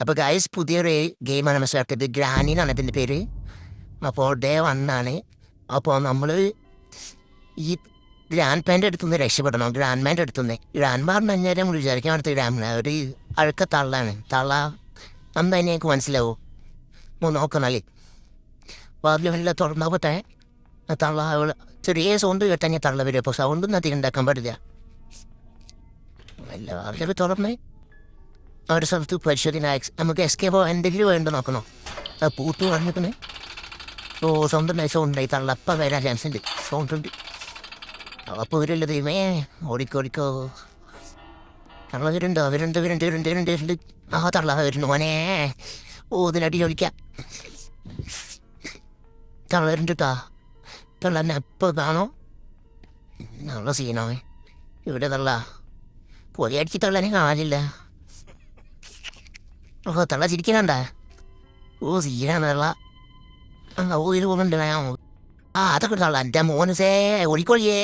അപ്പോൾ ഗായസ് പുതിയൊരു ഗെയിമാണ് ചെയ്തത് ഗ്രാനി എന്നാണ് ഇതിന്റെ പേര്. അപ്പോൾ ഡേ വണ്ണാണ് അപ്പോൾ നമ്മൾ ഈ ഗ്രാൻഡ് പാന്റെ അടുത്തുനിന്ന് രക്ഷപ്പെടണം. ഗ്രാൻഡ് മാന്റെ അടുത്തുനിന്ന് ഗ്രാൻഡ് മാ അഞ്ഞേരം നമ്മൾ വിചാരിക്കാൻ അടുത്ത് ഗ്രാമിന് ഒരു അഴുക്ക തള്ളാണ്. തള്ള അന്ന് തന്നെ എനിക്ക് മനസ്സിലാവും? ഒന്ന് നോക്കണല്ലേ വാതിൽ വല്ല തുറന്നോക്കട്ടെ ആ തള്ള അവൾ ചെറിയ സൗണ്ട് കേട്ടാൽ ഞാൻ തള്ള വരും. അപ്പോൾ സൗണ്ടൊന്നും അധികം ഉണ്ടാക്കാൻ പാടില്ല. അല്ല വാതിലൊക്കെ തുറന്നേ. ഒരു സ്ഥലത്ത് പരിശോധന നമുക്ക് എസ്കേപ്പോ എന്തെങ്കിലും വേണ്ട നോക്കണോ? ആ പൂത്ത് പറഞ്ഞിരിക്കണേ. ഓ സൗണ്ട് ഉണ്ടായി സൗണ്ട് ഉണ്ടായി തള്ളപ്പ വരാൻ ചാൻസ് ഉണ്ട്. സൗണ്ട് ഉണ്ട്. അപ്പോൾ ഇവരല്ല ദൈവമേ. ഓടിക്കോടിക്കോ ഓടിക്കോ. തള്ള വരുണ്ട് അവരുണ്ട് വരുണ്ട് വരുണ്ട് വരുണ്ട് വരുണ്ട് ആ തള്ള വരുന്നു മോനെ. ഓ ഇതിനടി ചോദിക്കാം. തള്ള വരുണ്ട് കേട്ടാ തള്ള എന്നെ എപ്പോൾ കാണോ? നല്ല സീനോ ഇവിടെ തള്ള. പൊതി അടിച്ച് തള്ളനെ കാണില്ല ഓ തള്ള ചിരിക്കണണ്ട ഓ സീനാണ് തള്ള ആ അതൊക്കെ തള്ള എന്റെ മോനസേ ഓടിക്കോളിയേ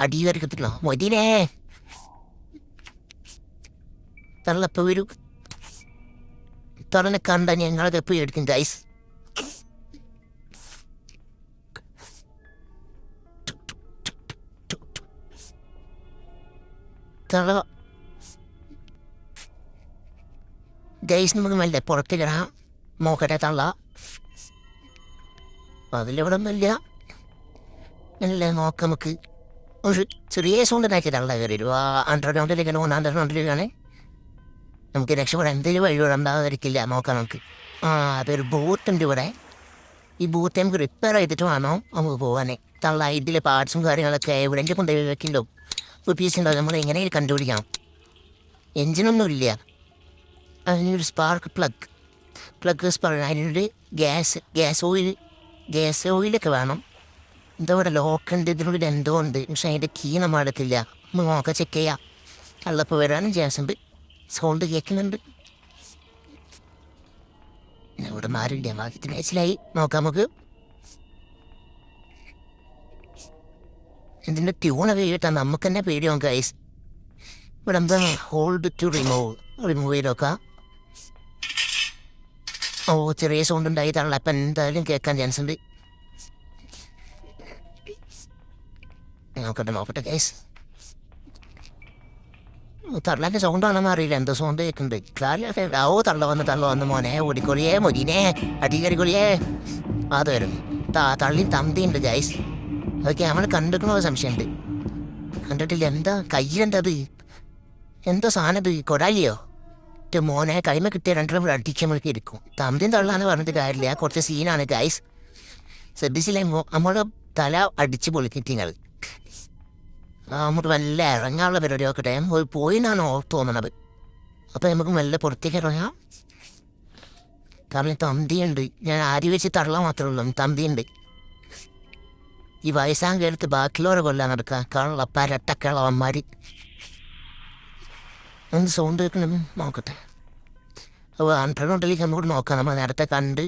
അടി വരക്കത്തില്ല മൊയ്തീനേ. തള്ളപ്പ വരൂ തള്ളനെ കണ്ട ഞങ്ങളത് എപ്പോഴും എടുക്കും ഗൈസ് തള്ള ഗൈസ് നമുക്ക് മെല്ലെ പുറത്തിടാം നോക്കട്ടെ തള്ള അതിലിവിടെ ഒന്നുമില്ല മെല്ലെ നോക്കാം നമുക്ക് ഒരു ചെറിയ സൗണ്ട് ഉണ്ടാക്കി തള്ള കയറി വരും ഒന്ന് അണ്ടർഗ്രൗണ്ടിലേക്ക് പോകുന്ന അണ്ടർഗ്രൗണ്ടിലേക്കാണ് നമുക്ക് രക്ഷപ്പെടാൻ എന്തെങ്കിലും വഴി ഉണ്ടാകാതിരിക്കില്ല നോക്കാം നമുക്ക് ആ അതൊരു ബോട്ടുണ്ട് ഇവിടെ ഈ ബൂത്ത് നമുക്ക് റിപ്പയർ ചെയ്തിട്ട് വേണം നമുക്ക് പോകാനേ തള്ള ഇതിലെ പാർട്സും കാര്യങ്ങളൊക്കെ എവിടെയെങ്കിലും കൊണ്ടുപോയി വെക്കുന്നുണ്ടോ ഇപ്പോൾ പീസ് ഉണ്ടാവും നമ്മൾ എങ്ങനെ കണ്ടുപിടിക്കാം എഞ്ചിനൊന്നും ഇല്ല അതിനൊരു സ്പാർക്ക് പ്ലഗ് പ്ലഗ് സ്പാർക്ക് അതിനൊരു ഗ്യാസ് ഗ്യാസ് ഓയിൽ ഗ്യാസ് ഓയിലൊക്കെ വേണം. എന്താ ഇവിടെ ലോക്കുണ്ട് ഇതിനോട് എന്തോ ഉണ്ട്. പക്ഷെ അതിന്റെ കീ നമ്മൾ എടുത്തില്ല. നമ്മൾ നോക്കാം ചെക്ക് ചെയ്യാം. കള്ളപ്പോൾ വരാനും ചാൻസ് ഉണ്ട്. സൗണ്ട് കേൾക്കുന്നുണ്ട് ഇവിടെ മാറില്ല ബാക്കി മനസ്സിലായി. നോക്കാം നമുക്ക്. ഇതിന്റെ ട്യൂണൊക്കെ കേട്ടാൽ നമുക്ക് തന്നെ പേടിയാവും ഗൈസ് ഇവിടെ എന്താ? ഹോൾഡ് ടു റിമൂവ് റിമൂവ് ചെയ്തൊക്കെ ഓ ചെറിയ സൗണ്ട് ഉണ്ടായി തള്ള അപ്പം എന്തായാലും കേൾക്കാൻ ചാൻസ് ഉണ്ട്. നോക്കട്ടെ നോക്കട്ടെ കേസ് തള്ളാന്റെ സൗണ്ട് ആണെന്ന് അറിയില്ല. എന്തോ സൗണ്ട് കേൾക്കുന്നുണ്ട് ക്ലാരിലൊക്കെ ഓ തള്ള വന്ന് തള്ള വന്ന് മോനെ. ഓടിക്കൊളിയേ മൊരീനെ. അടികരിക്കൊളിയേ അത് വരും. താ തള്ളി തന്തിയുണ്ട് ഗൈസ് അതൊക്കെ നമ്മൾ കണ്ടിരിക്കണോ സംശയമുണ്ട് കണ്ടിട്ടില്ല. എന്താ കയ്യിലെന്താ അത്? എന്തോ സാധനം ഇത്? കൊടാലിയോ എന്റെ മോനെ കൈമ കിട്ടിയ രണ്ടെണ്ണം കൂടെ വേണ്ടി ഇരിക്കും തമ്പിയും തള്ളാന്ന് പറഞ്ഞിട്ട് കാര്യമില്ല. കുറച്ച് സീനാണ് ഗൈസ് ശ്രദ്ധിച്ചില്ലേ? നമ്മുടെ തല അടിച്ച് പൊളിക്കിട്ടിങ്ങൾ നമുക്ക് നല്ല ഇറങ്ങാനുള്ള പരിപാടി നോക്കട്ടെ. പോയി പോയിന്നാണ് ഓർത്ത് തോന്നണത്. അപ്പം നമുക്ക് വല്ല പുറത്തേക്ക് ഇറങ്ങാം. കാരണം തമ്പിയുണ്ട്. ഞാൻ ആരി വെച്ച് തള്ളാൻ മാത്രമേ ഉള്ളൂ. തമ്പിയുണ്ട്. ഈ വയസ്സാൻ കേരളത്ത് ബാക്കിയുള്ളവരെ കൊല്ലാൻ നടക്കുക. കള്ള പരട്ടക്കിളവന്മാർ എന്ത് സൗണ്ട് കേൾക്കണം നോക്കട്ടെ. അപ്പോൾ അണ്ടർഗ്രൗണ്ടിലേക്ക് നമുക്ക് നോക്കാം. നമ്മൾ നേരത്തെ കണ്ട്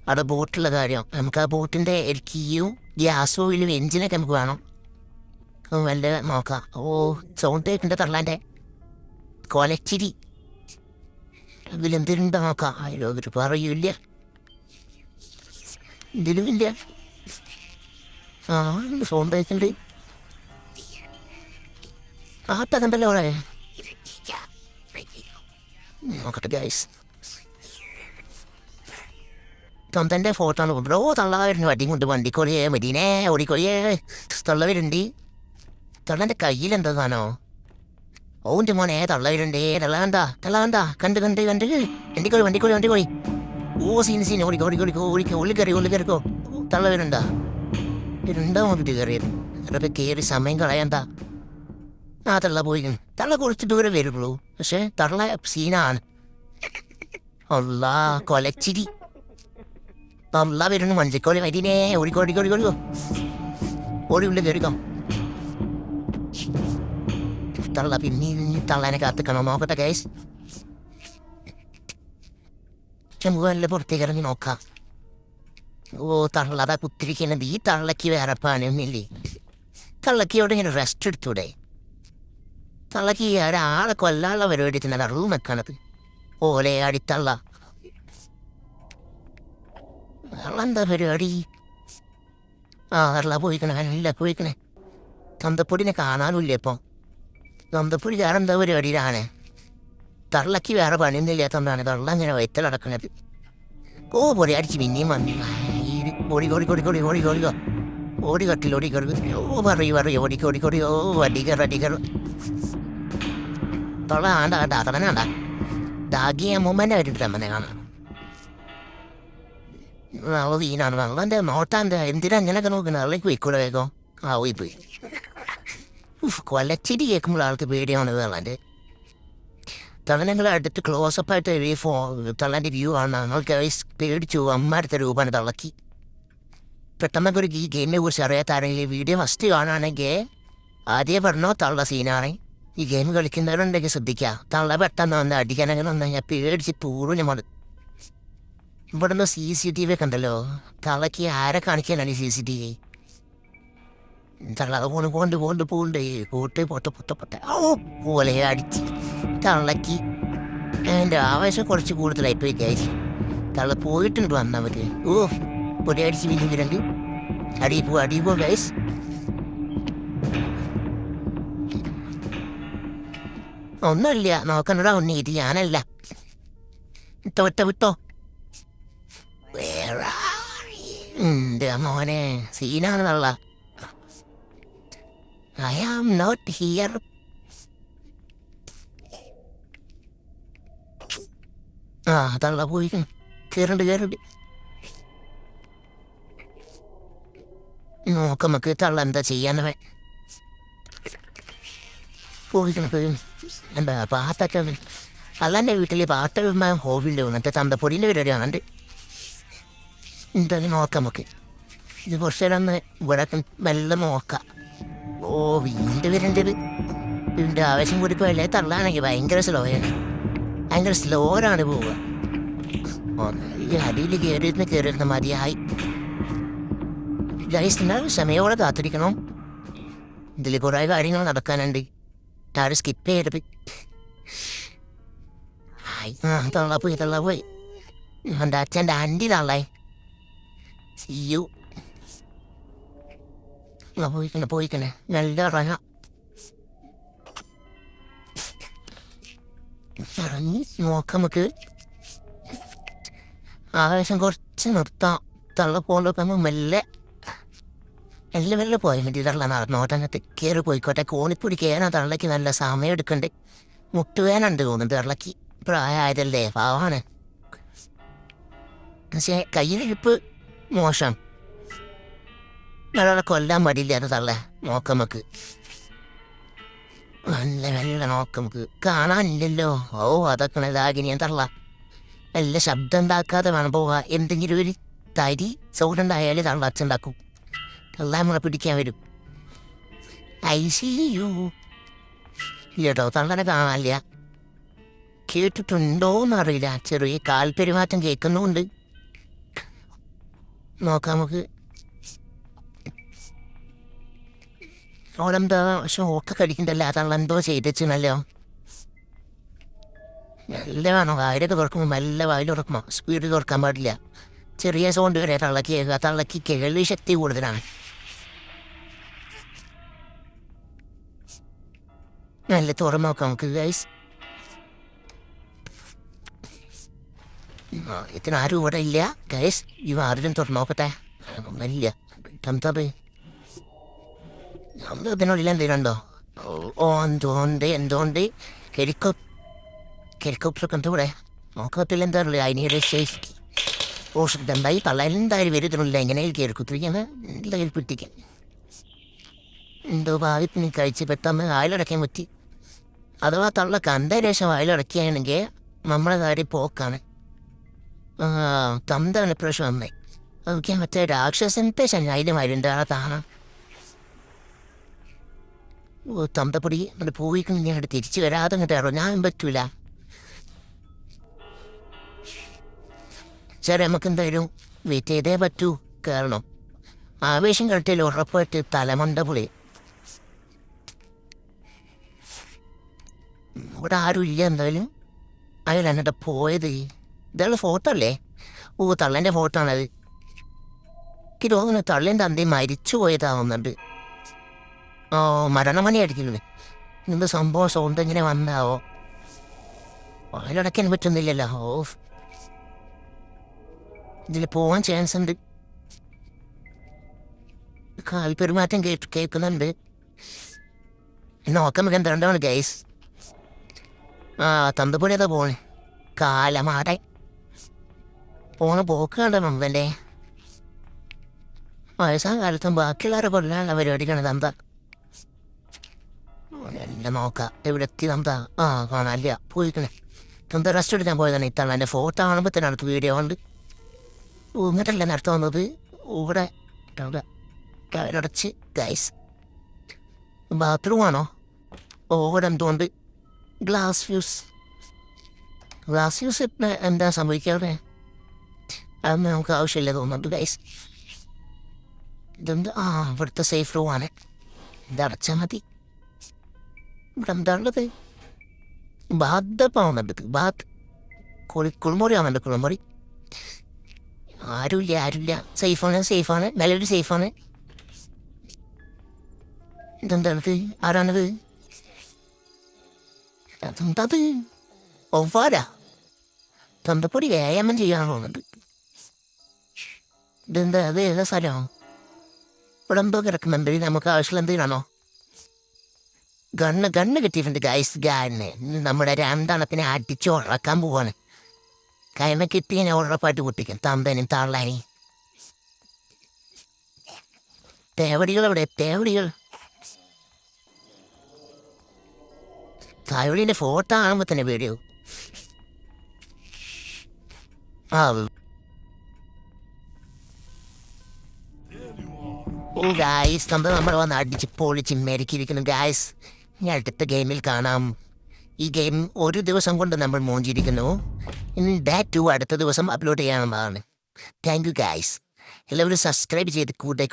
അവിടെ ബോട്ടുള്ള കാര്യം. നമുക്ക് ആ ബോട്ടിന്റെ കീയും ഗ്യാസ് ഓയിലും എഞ്ചിനൊക്കെ നമുക്ക് വേണം. അപ്പോൾ വല്ല നോക്കാം. ഓ സൗണ്ട് കേൾക്കണ്ട തള്ളാന്റെ. കൊലച്ചിരി. അതിലെന്തിനുണ്ടോ നോക്കാം. അയ്യോ ഒരു പറയൂല്ല. ഇതിലുമില്ല ആ സൗണ്ട് കേൾക്കുന്നുണ്ട്? ആ തകണ്ടല്ലോ അവിടെ. നോക്കട്ടെ ഗൈസ് തൊന്തന്റെ ഫോട്ടോ ബ്രോ തള്ളായിരുന്നു. വണ്ടി കൊണ്ട് വണ്ടിക്കൊളിയേ മദീനേ ഓടിക്കൊളിയേ തള്ള വരുന്നുണ്ട് തള്ളന്റെ കയ്യിലെന്താണോ ഓന്റെ മോനെ തള്ള വരുന്നുണ്ടേ തള്ള കണ്ടാ തള്ള കണ്ടാ. കണ്ട് കണ്ട് കണ്ട് വണ്ടിക്കോളി വണ്ടിക്കോളി വണ്ടിക്കോളി ഓ സീൻ സീൻ ഓടിക്കോ ഓടിക്കോ ഓടിക്കോ ഓടിക്കോ. ഉള്ളി കയറി ഉള്ളി കയറിക്കോ. തള്ള വരുന്നുണ്ടാ നോക്കിട്ട് കയറിയത്. കയറി സമയം കളയണ്ടാ ആ തള്ള പോയി തള്ള കുറച്ച് ദൂരെ വരുള്ളൂ. പക്ഷെ തള്ള സീനാണ്. ഒള്ളാ കൊലച്ചിരി. തള്ള വരുന്നു മഞ്ചക്കോളി വരിനേ ഓടിക്കോ ഓടിക്കോ ഓടിക്കോ ഓടി ഉള്ളിൽ കയറിക്കോ. തള്ള പിന്നെ തള്ളനെ കാത്തിക്കണം? നോക്കട്ടെ കേസ് നമുക്ക് പുറത്തേക്ക് ഇറങ്ങി നോക്കാം. ഓ തള്ളതാ കുത്തിരിക്കുന്നത്. ഈ തള്ളക്ക് വേറെ പണിയൊന്നുമില്ലേ? തള്ളക്ക് ഇവിടെ ഇങ്ങനെ റെസ്റ്റ് എടുത്തൂടെ? തള്ളക്ക് ഒരാളെ കൊല്ലാനുള്ള പരിപാടി തന്നെ റൂം വെക്കണത്. ഓലെ അടിത്തള്ള. എന്താ പരിപാടി? ആ അല്ല പോയിക്കണേ? അല്ല പോയിക്കണേ. തന്തപ്പൊടിനെ കാണാനുമില്ല ഇപ്പം. തന്തപ്പൊടി വേറെ എന്താ പരിപാടിയിലാണ് തള്ളക്ക് വേറെ പണിയൊന്നുമില്ലാത്തതുകൊണ്ടാണ് തള്ള ഇങ്ങനെ വയറ്റിലടക്കണത് ഓ പൊടി അടിച്ച് പിന്നെയും വന്നു. ഓടി ഓടി ഓടി ഓടി ഓടി ഓടി ഓടി. കട്ടിൽ ഓടി കൊടുക്കും ഓ പറയൂ പറയൂ. ഓടി കൊടി ഓ അടിക്കർ അടിക്കർ തൊള്ള ആണ്ട അതന്നെ ആണ്ട ദാഗിയ മുമ്മനെ വരിട്ട് അമ്മനെ കാണാം. നല്ല വീണാണ്. നോട്ടാന്റെ എന്തിനാ അങ്ങനെയൊക്കെ നോക്കുന്നത് അവളേക്ക് വെക്കൂടെ വേഗം. ആ ഓയി പോയി. കൊലച്ചിരി കേൾക്കുമ്പോൾ ആൾക്ക് പേടിയാണ് വെള്ളന്റെ തള്ളനങ്ങളെ അടുത്ത് ക്ലോസപ്പ് ആയിട്ട് ഈ ഫോ തള്ളന്റെ വ്യൂ ആണ് ഞങ്ങൾക്ക് പേടിച്ചു അമ്മാരത്തെ രൂപമാണ് തള്ളക്കി. പെട്ടെന്നൊക്കെ ഒരു ഗെയിമിനെ കുറിച്ച് അറിയാത്താരെങ്കിൽ വീഡിയോ ഫസ്റ്റ് കാണുകയാണെങ്കിൽ ആദ്യം പറഞ്ഞോ തള്ള സീനാണ് ഈ ഗെയിം കളിക്കുന്നവരുണ്ടെങ്കിൽ ശ്രദ്ധിക്കുക. തള്ള പെട്ടെന്ന് വന്ന് അടിക്കാനങ്ങനെ വന്നു കഴിഞ്ഞാൽ പേടിച്ച് പൂറിന് ഇവിടെ ഇവിടുന്ന് സി സി ടി വി ഒക്കെ ഉണ്ടല്ലോ. തള്ളക്ക് ആരെ കാണിക്കാനാണ് ഈ സി സി ടി വി തള്ള കൊണ്ട് കൊണ്ട് കൊണ്ട് പോണ്ട് കൂട്ട് പൊട്ട പൊട്ട പൊട്ട. ഓ പോലെ അടിച്ച്. തള്ളക്ക് എന്റെ ആവേശം കുറച്ച് കൂടുതലായി പോയി ചേച്ചി തള്ള പോയിട്ടുണ്ട് വന്നാൽ മതി ഓ പൊടി അടിച്ച് പിന്നെ രണ്ട് അടി പോ അടിയിൽ പോ ഗൈസ് ഒന്നുമില്ല. നോക്കണടാ ഉണ്ണി ഇത് ഞാനല്ല. വിട്ടോ വിട്ടോ മോനെ സീനാണെന്നുള്ള. ഐ ആം നോട്ട് ഹിയർ ആ അതള്ള പോയി കയറുണ്ട് കയറുണ്ട് നോക്കമ്മക്ക് തള്ള എന്താ ചെയ്യാനവൻ. പോയിക്കണം പോയി എന്താ പാത്തൊക്കെ അല്ലാന്റെ വീട്ടിൽ പാട്ട് ഹോബിയുണ്ട്. എന്നിട്ട് തന്തപ്പൊടിന്റെ പരിപാടിയാണെന്റെ എന്തായാലും നോക്കാം നമുക്ക്. ഇത് കുറച്ച് നേരം ഇവിടെ മെല്ലെ നോക്കാം. ഓ വീണ്ടും വരേണ്ടത്. വീണ്ടും ആവേശം കൂടിപ്പോയല്ലേ തള്ളാണെങ്കിൽ ഭയങ്കര സ്ലോയാണ് ഭയങ്കര സ്ലോറാണ് പോവുക. അടിയിൽ കയറിയിരുന്ന് കയറിയിരുന്ന മതിയായി. ലൈസിന് ക്ഷമയോടെ കാത്തിരിക്കണം. ഇതിൽ കുറേ കാര്യങ്ങൾ നടക്കാനുണ്ട്. ആരും സ്കിപ്പ് ചെയ്യരുത് ഹായ് ആ തള്ള പോയി തള്ള പോയി എന്റെ അച്ഛന്റെ തള്ളേ സിയു പോയിക്കണേ പോയിക്കണേ നല്ല ഇറങ്ങാം ഇറങ്ങി നോക്കാം നമുക്ക് ആവേശം കുറച്ച് നിർത്താം തള്ള പോലൊക്കെ മെല്ലെ മെല്ലെ പോയിന്റ് തള്ള നടന്നോട്ടങ്ങത്ത് കയറി പോയിക്കോട്ടെ. കോണിപ്പൊടി കയറാൻ തള്ളക്ക് നല്ല സമയം എടുക്കണ്ട്. മുട്ടുവേനുണ്ട് തോന്നുന്നു. തള്ളക്ക് പ്രായമായതല്ലേ പാവാണ്. പക്ഷേ കയ്യിലിരിപ്പ് മോശം. ഒരാളെ കൊല്ലാൻ പാടില്ലാതെ തള്ള നോക്കമ്മക്ക് നല്ല നല്ല നോക്കമ്മക്ക് കാണാനില്ലല്ലോ. ഓ അതൊക്കെ ഇതാകിനിയാൻ തള്ള. നല്ല ശബ്ദം ഉണ്ടാക്കാതെ വേണം പോവാ. എന്തെങ്കിലും ഒരു തരി സൗണ്ട് ഉണ്ടായാലേ തള്ള അച്ഛണ്ടാക്കും തള്ള നമ്മളെ പിടിക്കാൻ വരും. I see you. കേട്ടോ തള്ളനെ കാണാനില്ല. കേട്ടിട്ടുണ്ടോന്നറിയില്ല. ചെറിയ കാൽപെരുമാറ്റം കേൾക്കുന്നുണ്ട്. നോക്കാം നമുക്ക്. ഓളെന്താ ഷോക്ക് കടിക്കണ്ടല്ലോ അതള്ള എന്തോ ചെയ്തല്ലോ മെല്ലെ വേണം. വായിലൊക്കെ തുറക്കുമ്പോൾ നല്ല വായിൽ തുറക്കുമോ സ്പീഡ് തുറക്കാൻ പാടില്ല. ചെറിയ സൗണ്ട് വരെ തള്ളക്ക് തള്ളക്ക് കേൾവി ശക്തി കൂടുതലാണ്. നല്ല നമുക്ക് ഗൈസ് ഇതിന് ആരും ഇവിടെ ഇല്ല ഗൈസ് ഈ ആരും തുറന്നു നോക്കട്ടെ. ഒന്നുമില്ല. തന്തേ നമ്മൾ ഇതിനുള്ളിൽ എന്തെങ്കിലും ഉണ്ടോ? ഓ എന്തുകൊണ്ട് എന്തുകൊണ്ട് ഹെലികോ ഹെലികോപ്റ്റർ ഒക്കെ ഇവിടെ. നോക്കത്തില്ല എന്താ ഉള്ളത്? അതിനെ സേഫ്റ്റി ഓ എന്തായി തള്ളയിൽ എന്തായാലും വരുന്നില്ല എങ്ങനെ കയറിക്കുത്തിരിക്കുന്നത് എന്തായാലും പിടിക്കാൻ? എന്തോ ഭാഗ്യത്തിന് കഴിച്ച് പെട്ടെന്ന് വായിലടയ്ക്കാൻ പറ്റി. അഥവാ തള്ള കണ്ട ശേഷം വായിലടക്കുകയാണെങ്കിൽ നമ്മളെ കാര്യം പോക്കാണ്. തന്താണ് ഇപ്രാവശ്യം വന്നേ. ഓക്കെ മറ്റേ രാക്ഷസന്റെ ശനായാലും വരുന്നതാണ് താണ ഓ തന്തപ്പൊടി എന്നിട്ട് പോയിക്കുന്ന ഞാൻ അവിടെ തിരിച്ചു വരാതെ കേട്ടോ ഞാൻ പറ്റൂല. സാറേ നമുക്ക് എന്തായാലും വെയിറ്റ് ചെയ്തേ പറ്റൂ കാരണം ആവേശം കളിട്ടില്ല ഉറപ്പായിട്ട് തലമണ്ട ഇവിടെ ആരും ഇല്ല എന്തായാലും. അയാൾ എന്നിട്ട് പോയത് ഇതാണ് ഫോട്ടോ അല്ലേ? ഓ തള്ളേന്റെ ഫോട്ടോ ആണത്. എനിക്ക് തോന്നുന്നു തള്ളേന്റെ അന്തി മരിച്ചു പോയതാവുന്നുണ്ട്. ഓ മരണമണി അടിക്കുന്നത് എന്ത് സംഭവം സൗണ്ട് ഇങ്ങനെ വന്നാവോ? അതിലടക്കാൻ പറ്റുന്നില്ലല്ലോ. ഓ. ഇതിൽ പോവാൻ ചാൻസ് ഉണ്ട്. കാൽപെരുമാറ്റം കേട്ട് കേൾക്കുന്നുണ്ട്. നോക്കാൻ നമുക്ക് എന്താണ് ഗൈസ് ആ തന്ത് പണിയതാ പോണേ. കാലമാടെ പോണ പോക്ക് കണ്ടോ ഇവന്റെ വയസ്സാം കാലത്തും ബാക്കിയുള്ളവരെ കൊല്ലാനുള്ള പരിപാടിക്കാണ് തന്ത. എല്ലാം നോക്കാം. എവിടെ എത്തി തന്ത? ആ കാണാനില്ല പോയിക്കണേ. തന്ത റെസ്റ്റ് എടുക്കാൻ പോയതാണ്. ഇത്തവണ എന്റെ ഫോട്ടോ കാണുമ്പോൾ തന്നെ അടുത്ത് വീഡിയോ ഉണ്ട് എന്നിട്ടല്ല നടത്തു വന്നത്? ഇവിടെ. കയറടച്ച്. ഗൈസ് ബാത്റൂം ആണോ? ഓ ഇവിടെ എന്തുകൊണ്ട് ഗ്ലാസ് ഫ്യൂസ് ഗ്ലാസ് ഫ്യൂസ് ഇപ്പം എന്താ സംഭവിക്കാതെ അതൊന്നും നമുക്ക് ആവശ്യമില്ല തോന്നുന്നുണ്ട് ഗൈസ് ഇതെന്ത്? ആ ഇവിടുത്തെ സേഫ് റൂം ആണ്. ഇത് മതി. ഇവിടെ എന്താ ഉള്ളത് ബാത്ത് പോകുന്നുണ്ട് ബാത്ത് കുളി കുളിമുറി ആവുന്നുണ്ട് കുളിമുറി. ആരുമില്ല ആരുമില്ല. സേഫാണ് സേഫാണ് നല്ലൊരു സേഫാണ് ഇതെന്താണത്? ആരാണത്? അതെന്തത് ഒവ്വാരാ. തന്തപ്പൊടി വ്യായാമം ചെയ്യാൻ പോകുന്നുണ്ട്. ഇതെന്താ അത് ഏതാ സ്ഥലം എന്തോ കിടക്കുന്നുണ്ട്. നമുക്ക് ആവശ്യമുള്ള എന്തെങ്കിലാണോ ഗണ്ണ് ഗണ്ണ് കിട്ടിയിട്ടുണ്ട് ഗൈസ് ഗാനെ. നമ്മുടെ രണ്ടെണ്ണത്തിനെ അടിച്ച് ഉറക്കാൻ പോവാണ്. കൈമ കിട്ടിയതിനെ ഉറപ്പായിട്ട് കുട്ടിക്കും. തന്തനും തള്ളാനി തേവടികൾ എവിടെ? തേവടികൾ. തായവടിന്റെ ഫോട്ടോ കാണുമ്പോ തന്നെ വീഡിയോ ആ ഓ ഗായ്സ് നമ്മൾ നമ്മൾ വന്ന് അടിച്ച് പൊളിച്ച് മെരുക്കിയിരിക്കുന്നു ഗായ്സ് ഞാൻ അടുത്ത ഗെയിമിൽ കാണാം. ഈ ഗെയിം ഒരു ദിവസം കൊണ്ട് നമ്മൾ മോഞ്ചിരിക്കുന്നു ഇനി ഡാറ്റ് ടു അടുത്ത ദിവസം അപ്ലോഡ് ചെയ്യാവുന്നതാണ്. താങ്ക് യു ഗായ്സ് എല്ലാവരും സബ്സ്ക്രൈബ് ചെയ്ത് കൂടെ